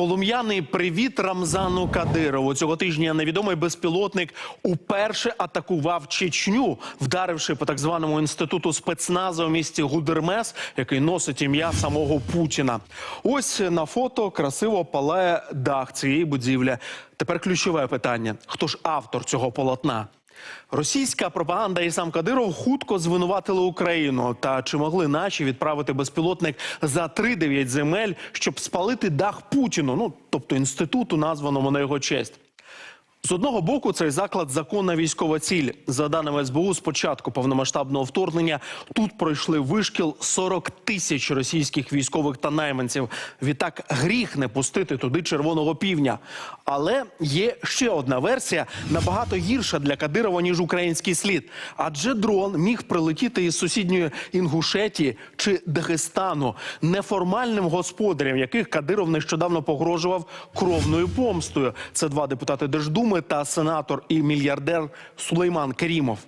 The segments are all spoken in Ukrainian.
Полум'яний привіт Рамзану Кадирову. Цього тижня невідомий безпілотник уперше атакував Чечню, вдаривши по так званому інституту спецназу у місті Гудермес, який носить ім'я самого Путіна. Ось на фото красиво палає дах цієї будівлі. Тепер ключове питання: хто ж автор цього полотна? Російська пропаганда і сам Кадиров хутко звинуватили Україну. Та чи могли наші відправити безпілотник за 3-9 земель, щоб спалити дах Путіну? Ну тобто інституту, названому на його честь. З одного боку, цей заклад законна військова ціль. За даними СБУ, з початку повномасштабного вторгнення тут пройшли вишкіл 40 тисяч російських військових та найманців. Відтак гріх не пустити туди червоного півня. Але є ще одна версія, набагато гірша для Кадирова ніж український слід. Адже дрон міг прилетіти із сусідньої Інгушетії чи Дагестану неформальним господарям, яких Кадиров нещодавно погрожував кровною помстою. Це два депутати Держдуми та сенатор і мільярдер Сулейман Керімов.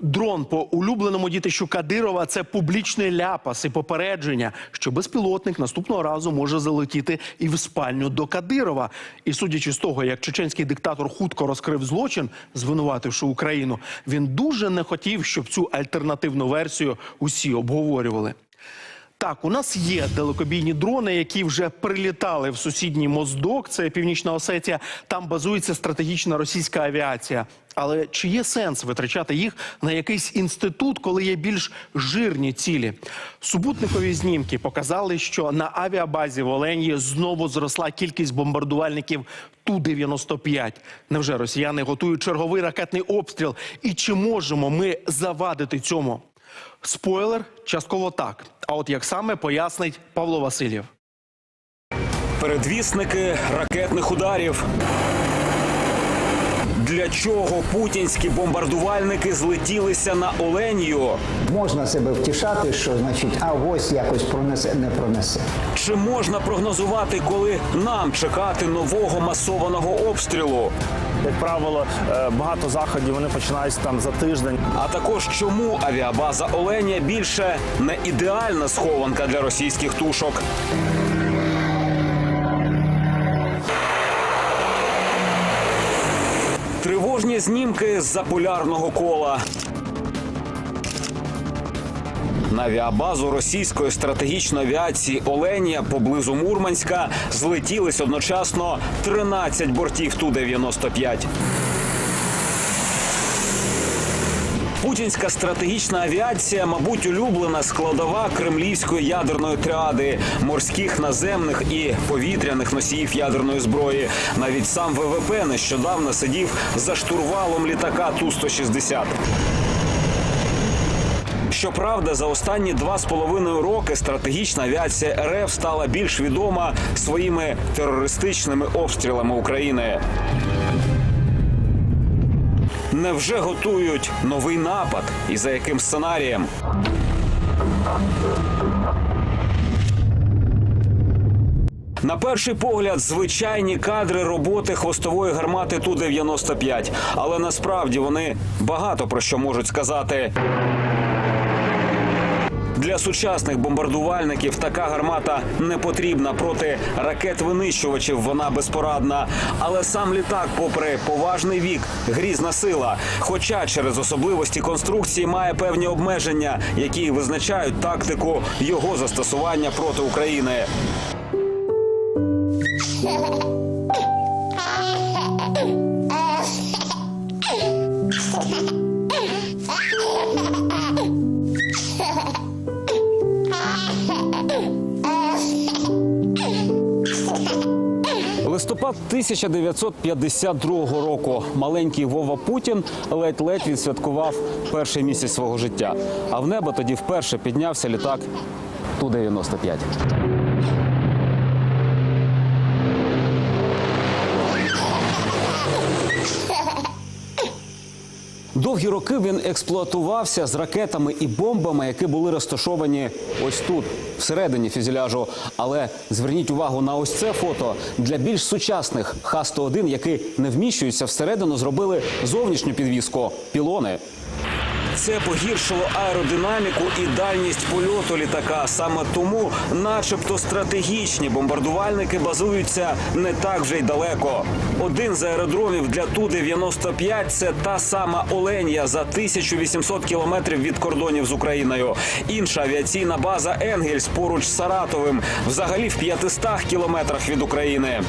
Дрон по улюбленому дітищу Кадирова це публічний ляпас і попередження, що безпілотник наступного разу може залетіти і в спальню до Кадирова. І судячи з того, як чеченський диктатор хутко розкрив злочин, звинувативши Україну, він дуже не хотів, щоб цю альтернативну версію усі обговорювали. Так, у нас є далекобійні дрони, які вже прилітали в сусідній Моздок. Це Північна Осетія. Там базується стратегічна російська авіація. Але чи є сенс витрачати їх на якийсь інститут, коли є більш жирні цілі? Супутникові знімки показали, що на авіабазі в Оленії знову зросла кількість бомбардувальників Ту-95. Невже росіяни готують черговий ракетний обстріл? І чи можемо ми завадити цьому? Спойлер, частково так. А от як саме пояснить Павло Васильєв. Передвісники ракетних ударів. Для чого путінські бомбардувальники злетілися на Оленію? Можна себе втішати, що значить, а ось якось пронесе, не пронесе. Чи можна прогнозувати, коли нам чекати нового масованого обстрілу? Як правило, е, багато заходів вони починаються там за тиждень. А також чому авіабаза Оленя більше не ідеальна схованка для російських тушок? Тривожні знімки з-за полярного кола. На авіабазу російської стратегічної авіації Оленія поблизу Мурманська злетілись одночасно 13 бортів Ту-95. Путінська стратегічна авіація, мабуть, улюблена складова кремлівської ядерної тріади, морських, наземних і повітряних носіїв ядерної зброї. Навіть сам ВВП нещодавно сидів за штурвалом літака Ту-160. Щоправда, за останні два з половиною роки стратегічна авіація РФ стала більш відома своїми терористичними обстрілами України. Невже готують новий напад? І за яким сценарієм? На перший погляд, звичайні кадри роботи хвостової гармати Ту-95. Але насправді вони багато про що можуть сказати. Для сучасних бомбардувальників така гармата не потрібна проти ракет-винищувачів. Вона безпорадна. Але сам літак, попри поважний вік, грізна сила. Хоча через особливості конструкції має певні обмеження, які визначають тактику його застосування проти України. Листопад 1952 року маленький Вова Путін ледь-ледь відсвяткував перший місяць свого життя. А в небо тоді вперше піднявся літак Ту-95. Довгі роки він експлуатувався з ракетами і бомбами, які були розташовані ось тут, всередині фюзеляжу. Але зверніть увагу на ось це фото для більш сучасних Х-101, які не вміщуються всередину, зробили зовнішню підвіску пілони. Це погіршило аеродинаміку і дальність польоту літака. Саме тому, начебто, стратегічні бомбардувальники базуються не так вже й далеко. Один з аеродромів для ту 95 це та сама Оленя за 1800 кілометрів від кордонів з Україною. Інша авіаційна база Енгельс поруч з Саратовим, взагалі в 500 кілометрах від України.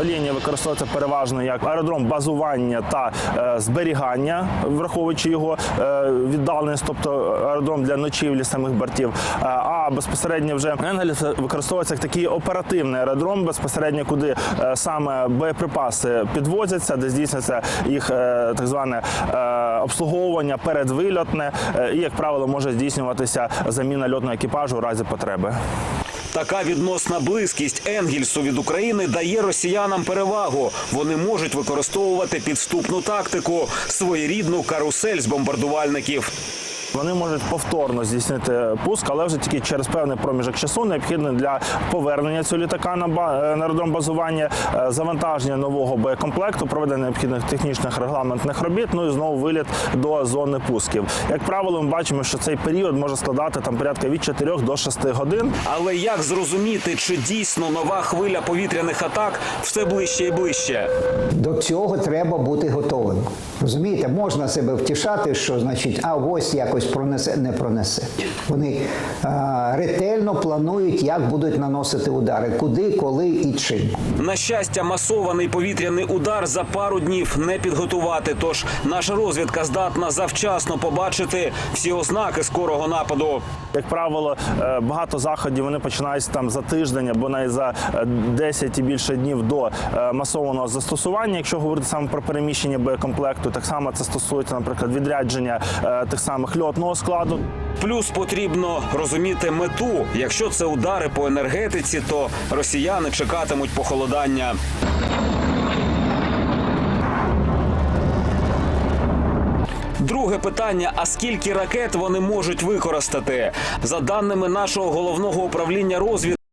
Оління використовується переважно як аеродром базування та е, зберігання, враховуючи його е, віддаленість, тобто аеродром для ночівлі самих бортів. Е, а безпосередньо вже Енгельс використовується як такий оперативний аеродром, безпосередньо куди е, саме боєприпаси підвозяться, де здійснюється їх е, так зване е, обслуговування передвильотне, е, і як правило може здійснюватися заміна льотного екіпажу у разі потреби. Така відносна близькість Енгельсу від України дає росіянам перевагу. Вони можуть використовувати підступну тактику, своєрідну карусель з бомбардувальників. Вони можуть повторно здійснити пуск, але вже тільки через певний проміжок часу необхідний для повернення цього літака на аеродром базування, е, завантаження нового боєкомплекту, проведення необхідних технічних регламентних робіт. Ну і знову виліт до зони пусків. Як правило, ми бачимо, що цей період може складати там порядка від 4 до 6 годин. Але як зрозуміти, чи дійсно нова хвиля повітряних атак все ближче і ближче? До цього треба бути готовим. Розумієте, можна себе втішати, що значить, а ось якось пронесе, не пронесе. Вони а, ретельно планують, як будуть наносити удари, куди, коли і чим. На щастя, масований повітряний удар за пару днів не підготувати. Тож наша розвідка здатна завчасно побачити всі ознаки скорого нападу. Як правило, е, багато заходів вони починаються там за тиждень або навіть за е, 10 і більше днів до е, масованого застосування. Якщо говорити саме про переміщення боєкомплекту, так само це стосується, наприклад, відрядження е, тих самих льотного складу. Плюс потрібно розуміти мету. Якщо це удари по енергетиці, то росіяни чекатимуть похолодання. Друге питання: а скільки ракет вони можуть використати? За даними нашого головного управління розвідки,